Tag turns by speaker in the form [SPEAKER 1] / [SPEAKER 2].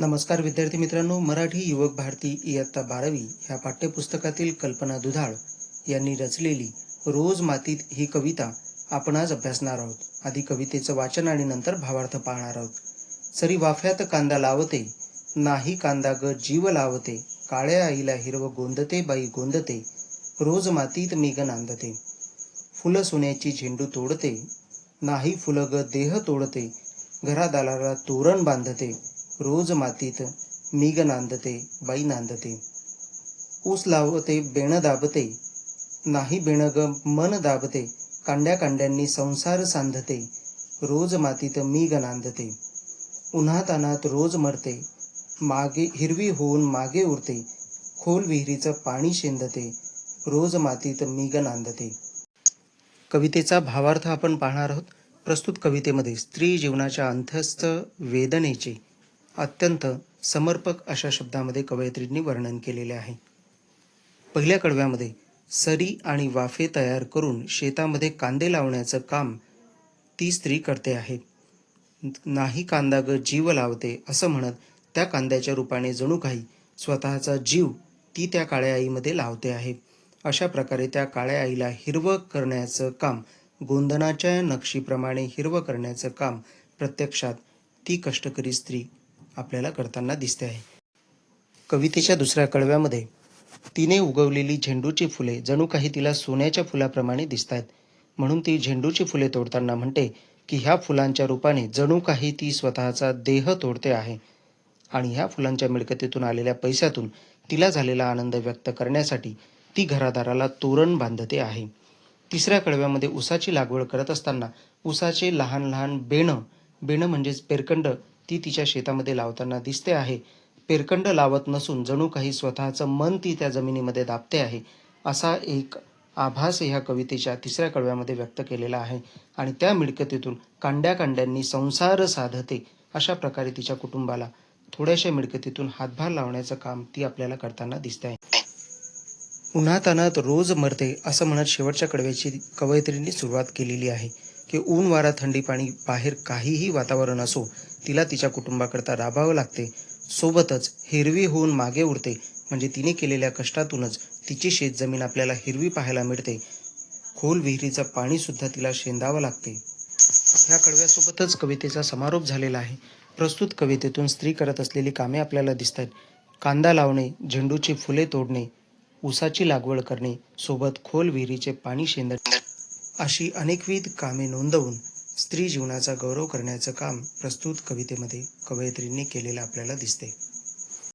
[SPEAKER 1] नमस्कार विद्यार्थी मित्रांनो मराठी युवक भारती इयत्ता बारावी ह्या पाठ्यपुस्तकातील कल्पना दुधाळ यांनी रचलेली रोज मातीत ही कविता आपण आज अभ्यासणार आहोत. आधी कवितेचं वाचन आणि नंतर भावार्थ पाहणार आहोत. सरी वाफ्यात कांदा लावते नाही कांदा ग जीव लावते काळ्या आईला हिरव गोंदते बाई गोंदते रोज मातीत मेघ नांदते. फुलं सोन्याची झेंडू तोडते नाही फुलं ग देह तोडते घरादाराला तोरण बांधते रोज मातीत मीग नांदते बाई नांदते. ऊस लावते बेण दाबते. नाही बेण ग मन दाबते. कांड्या कांड्यांनी संसार सांधते. रोज मातीत मीग नांदते. उन्हातानात रोज मरते. मागे हिरवी होऊन मागे उरते खोल विहिरीचं पाणी शेंदते. रोज मातीत मीग नांदते. कवितेचा भावार्थ आपण पाहणार आहोत. प्रस्तुत कवितेमध्ये स्त्री जीवनाच्या अंतस्थ वेदनेचे. अत्यंत समर्पक अशा शब्दामध्ये कवयित्रींनी वर्णन केलेले आहे. पहिल्या कडव्यामध्ये सरी आणि वाफे तयार करून शेतामध्ये कांदे लावण्याचं काम ती स्त्री करते आहे. नाही कांदा ग जीव लावते असं म्हणत त्या कांद्याच्या रूपाने जणू काही स्वतःचा जीव ती त्या काळ्या आईमध्ये लावते आहे. अशा प्रकारे त्या काळ्या आईला हिरवं करण्याचं काम गोंदनाच्या नक्षीप्रमाणे हिरवं करण्याचं काम प्रत्यक्षात ती कष्टकरी स्त्री आपल्याला करताना दिसते आहे. कवितेच्या दुसऱ्या कळव्यामध्ये तिने उगवलेली झेंडूची फुले जणू काही तिला सोन्याच्या फुलाप्रमाणे दिसत आहेत म्हणून ती झेंडूची फुले तोडताना म्हणते की ह्या फुलांच्या रूपाने जणू काही ती स्वतःचा देह तोडते आहे. आणि ह्या फुलांच्या मिळकतीतून आलेल्या पैशातून तिला झालेला आनंद व्यक्त करण्यासाठी ती घरादाराला तोरण बांधते आहे. तिसऱ्या कळव्यामध्ये ऊसाची लागवड करत असताना ऊसाचे लहान लहान बेणं बेणं म्हणजेच पेरकंड ती तिच्या शेतामध्ये लावताना दिसते आहे. पेरकंड लावत नसून जणू काही स्वतःचं मन ती त्या जमिनीमध्ये दाबते आहे. असा एक आभास ह्या कवितेच्या तिसऱ्या कडव्यामध्ये व्यक्त केलेला आहे. आणि त्या मिळकतीतून कांड्या कांड्यांनी संसार साधते अशा प्रकारे तिच्या कुटुंबाला थोड्याशा मिळकतीतून हातभार लावण्याचं काम ती आपल्याला करताना दिसते आहे. उन्हातानात रोज मरते असं म्हणत शेवटच्या कडव्याची कवयित्रींनी सुरुवात केलेली आहे. की ऊन वारा थंडी पाणी बाहेर काहीही वातावरण असो तिला तिच्या कुटुंबाकरता राबावं लागते. सोबतच हिरवी होऊन मागे उरते म्हणजे तिने केलेल्या कष्टातूनच तिची शेतजमीन आपल्याला हिरवी पाहायला मिळते. खोल विहिरीचं पाणी सुद्धा तिला शेंदावं लागते. ह्या कडव्यासोबतच कवितेचा समारोप झालेला आहे. प्रस्तुत कवितेतून स्त्री करत असलेली कामे आपल्याला दिसतात. कांदा लावणे झेंडूची फुले तोडणे ऊसाची लागवड करणे सोबत खोल विहिरीचे पाणी शेंदणे. अशी अनेकविध कामे नोंदवून स्त्री जीवनाचा गौरव करण्याचं काम प्रस्तुत कवितेमध्ये कवयित्रींनी केलेलं आपल्याला दिसते